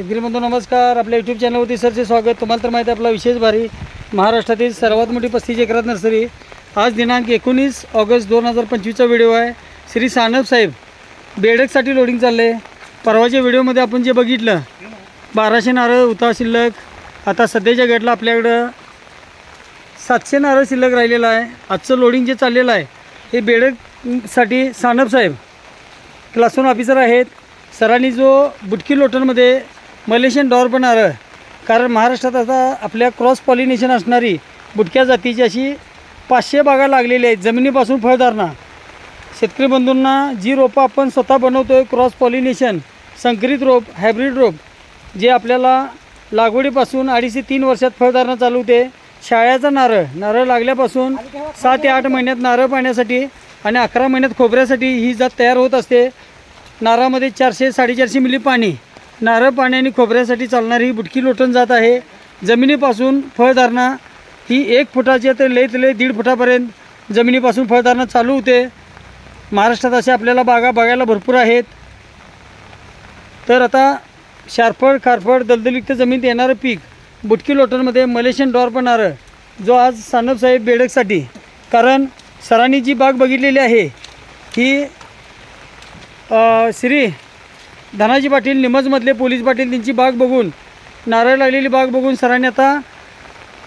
शेतकरी बंधू नमस्कार. आपल्या यूट्यूब चॅनलवरती सरचे स्वागत. तुम्हाला तर माहिती आहे आपला विशेष भारी महाराष्ट्रातील सर्वात मोठी पस्तीस एकरात नर्सरी. आज दिनांक एकोणीस ऑगस्ट दोन हजार पंचवीसचा व्हिडिओ आहे. श्री सानप साहेब बेडकसाठी लोडिंग चाललं आहे परवाच्या व्हिडिओमध्ये आपण जे बघितलं बाराशे नारळ उता शिल्लक. आता सध्याच्या गेटला आपल्याकडं सातशे नारळ शिल्लक राहिलेलं आहे. आजचं लोडिंग जे चाललेलं आहे हे बेडकसाठी सानप साहेब क्लासरूम ऑफिसर आहेत. सरांनी जो बुटकी लोटरमध्ये मलेशियन डॉर पण नारळ कारण महाराष्ट्रात आता आपल्या क्रॉस पॉलिनेशन असणारी बुटक्या जातीची अशी पाचशे बागा लागलेली आहेत जमिनीपासून फळधारणा. शेतकरी बंधूंना जी रोपं आपण स्वतः बनवतो आहे क्रॉस पॉलिनेशन संकरित रोप हायब्रिड रोप जे आपल्याला लागवडीपासून अडीच ते तीन वर्षात फळधारणा चालू होते शाळ्याचा नारळ नारळ लागल्यापासून सहा ते आठ महिन्यात नारळ पाण्यासाठी आणि अकरा महिन्यात खोबऱ्यासाठी ही जात तयार होत असते. नारळामध्ये चारशे साडेचारशे मिली पाणी. नारळ पाणी आणि खोबऱ्यासाठी चालणारी ही बुटकी लोटण जात आहे. जमिनीपासून फळधारणा ही एक फुटाची तर लई लई दीड फुटापर्यंत जमिनीपासून फळधारणा चालू होते. महाराष्ट्रात अशा आपल्याला बागा बघायला भरपूर आहेत. तर आता शारफळ खारफळ दलदलयुक्त जमीन येणारं पीक बुटकी लोटरमध्ये मलेशियन डॉर पण नारळ जो आज सानपसाहेब बेडकसाठी कारण सरांनी जी बाग बघितलेली आहे ही श्री धनाजी पाटील निमजमधले पोलीस पाटील त्यांची बाग बघून नारळ लागलेली बाग बघून सरांनी आता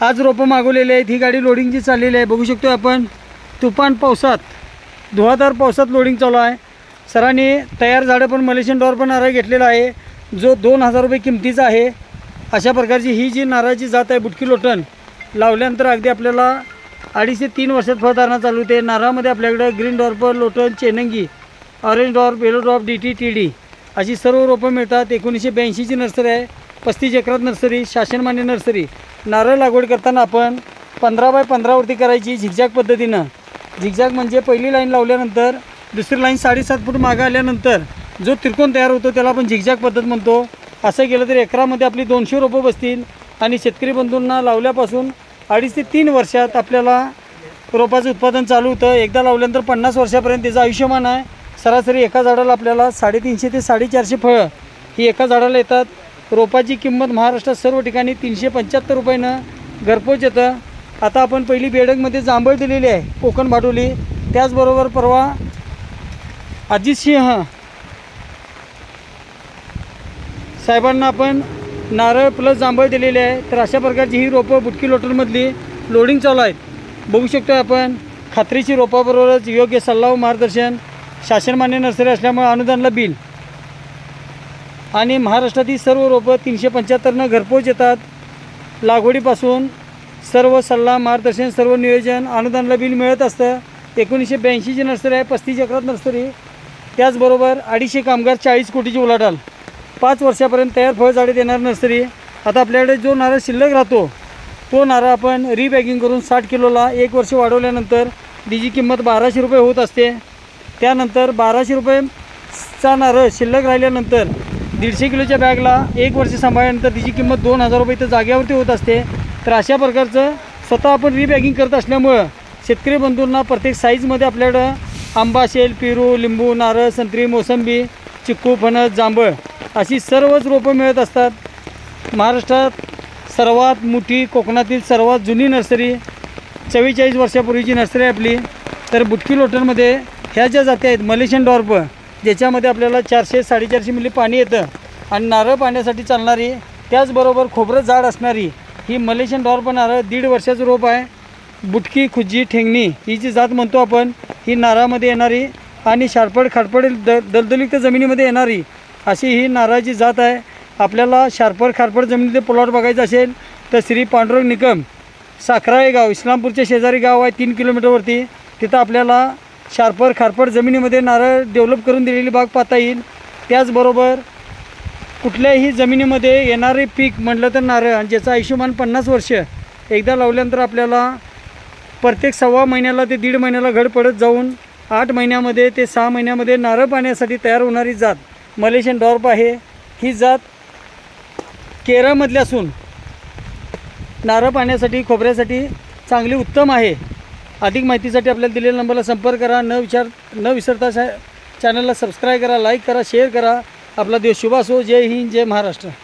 आज रोपं मागवलेली आहेत. ही गाडी लोडिंगची चाललेली आहे. बघू शकतो आपण तुफान पावसात धुवाधार पावसात लोडिंग चालू आहे. सरांनी तयार झाडं पण मलेशियन डॉर पण नारळ घेतलेला आहे. जो दोन हजार रुपये किमतीचा आहे. अशा प्रकारची ही जी नारळाची जात आहे बुटकी लोटण लावल्यानंतर अगदी आपल्याला अडीच ते तीन वर्षात फळधारणा चालू होते. नारळामध्ये आपल्याकडं ग्रीन डॉर्पर लोटन चेनंगी orange dwarf yellow dwarf D T T D अशी सर्व रोपं मिळतात. एकोणीसशे ब्याऐंशीची नर्सरी आहे. पस्तीस एकरात नर्सरी शासनमान्य नर्सरी. नारळ लागवड करताना आपण पंधरा बाय पंधरावरती करायची झिकझॅक पद्धतीनं. झिगझॅग म्हणजे पहिली लाईन लावल्यानंतर दुसरी लाईन साडेसात फूट मागं आल्यानंतर जो त्रिकोण तयार होतो त्याला आपण झिकझॅक पद्धत म्हणतो. असं केलं तर एकरामध्ये आपली दोनशे रोपं बसतील आणि शेतकरी बंधूंना लावल्यापासून अडीच ते तीन वर्षात आपल्याला रोपाचं उत्पादन चालू होतं. एकदा लावल्यानंतर पन्नास वर्षापर्यंत त्याचं आयुष्यमान आहे. सरासरी एका झाडाला आपल्याला साडेतीनशे ते साडेचारशे फळं ही एका झाडाला येतात. रोपाची किंमत महाराष्ट्रात सर्व ठिकाणी तीनशे पंच्याहत्तर रुपयानं घरपोच येतं. आता आपण पहिली बेडंगमध्ये जांभळ दिलेली आहे कोकण भाडोली त्याचबरोबर परवा अजित सिंह. साहेबांना आपण नारळ प्लस जांभळ दिलेले आहे. तर अशा प्रकारची ही रोपं बुटकी लोटरमधली लोडिंग चालू आहेत. बघू शकतो आपण खात्रीची रोपाबरोबरच योग्य सल्ला व मार्गदर्शन शासनमान्य नर्सरी असल्यामुळे अनुदानला बिल. आणि महाराष्ट्रातील सर्व रोपं तीनशे पंच्याहत्तरनं घरपोच येतात. लागवडीपासून सर्व सल्ला मार्गदर्शन सर्व नियोजन अनुदानला बिल मिळत असतं. एकोणीसशे ब्याऐंशीची नर्सरी आहे पस्तीस एकरात नर्सरी. त्याचबरोबर अडीचशे कामगार चाळीस कोटीची उलाढाल. पाच वर्षापर्यंत तयार फळझाडे देणार नर्सरी. आता आपल्याकडे जो नारळ शिल्लक राहतो तो नारळ आपण रिबॅगिंग करून साठ किलोला एक वर्ष वाढवल्यानंतर तिची किंमत बाराशे रुपये होत असते. त्यानंतर बाराशे रुपयेचा नारळ शिल्लक राहिल्यानंतर दीडशे किलोच्या बॅगला एक वर्ष सांभाळल्यानंतर तिची किंमत दोन हजार रुपये तर जागेवरती होत असते. तर अशा प्रकारचं स्वतः आपण रिबॅगिंग करत असल्यामुळं शेतकरी बंधूंना प्रत्येक साईजमध्ये आपल्याकडं आंबा असेल पेरू लिंबू नारळ संत्री मोसंबी चिक्कू फणस जांभळ अशी सर्वच रोपं मिळत असतात. महाराष्ट्रात सर्वात मोठी कोकणातील सर्वात जुनी नर्सरी चव्वेचाळीस वर्षापूर्वीची नर्सरी आपली. तर बुटकी लोटरमध्ये ह्या ज्या जाती आहेत मलेशियन डॉर्प ज्याच्यामध्ये आपल्याला चारशे साडेचारशे मिली पाणी येतं आणि नारळ पाण्यासाठी चालणारी त्याचबरोबर खोबरं जाड असणारी ही मलेशियन डॉर्प नारळ दीड वर्षाचं रोप आहे. बुटकी खुज्जी ठेंगणी ही जी जात म्हणतो आपण ही नारळामध्ये येणारी आणि शारपड खारपड द दलदलित जमिनीमध्ये येणारी अशी ही नारळाची जात आहे. आपल्याला शारपड खारपड जमिनीचे प्लॉट बघायचं असेल तर श्री पांडुरंग निकम साखराळे गाव इस्लामपूरच्या शेजारी गाव आहे तीन किलोमीटरवरती. तिथं आपल्याला शार्पर खारपर जमिनीमध्ये नारळ डेव्हलप करून दिलेली बाग पाहता येईल. त्याचबरोबर कुठल्याही जमिनीमध्ये येणारे पीक म्हटलं तर नारळ आणि ज्याचं आयुष्यमान पन्नास वर्ष एकदा लावल्यानंतर आपल्याला प्रत्येक सव्वा महिन्याला ते दीड महिन्याला घड पडत जाऊन आठ महिन्यामध्ये ते सहा महिन्यामध्ये नारळ पाण्यासाठी तयार होणारी जात मलेशियन डॉर्प आहे. ही जात केरळमधली असून नारळ पाण्यासाठी खोबऱ्यासाठी चांगली उत्तम आहे. अधिक माहितीसाठी आपल्याला दिलेल्या नंबरला संपर्क करा. न विचार न विसरता चॅनलला सबस्क्राईब करा लाईक करा शेअर करा. आपला दिवस शुभ असो. जय हिंद जय महाराष्ट्र.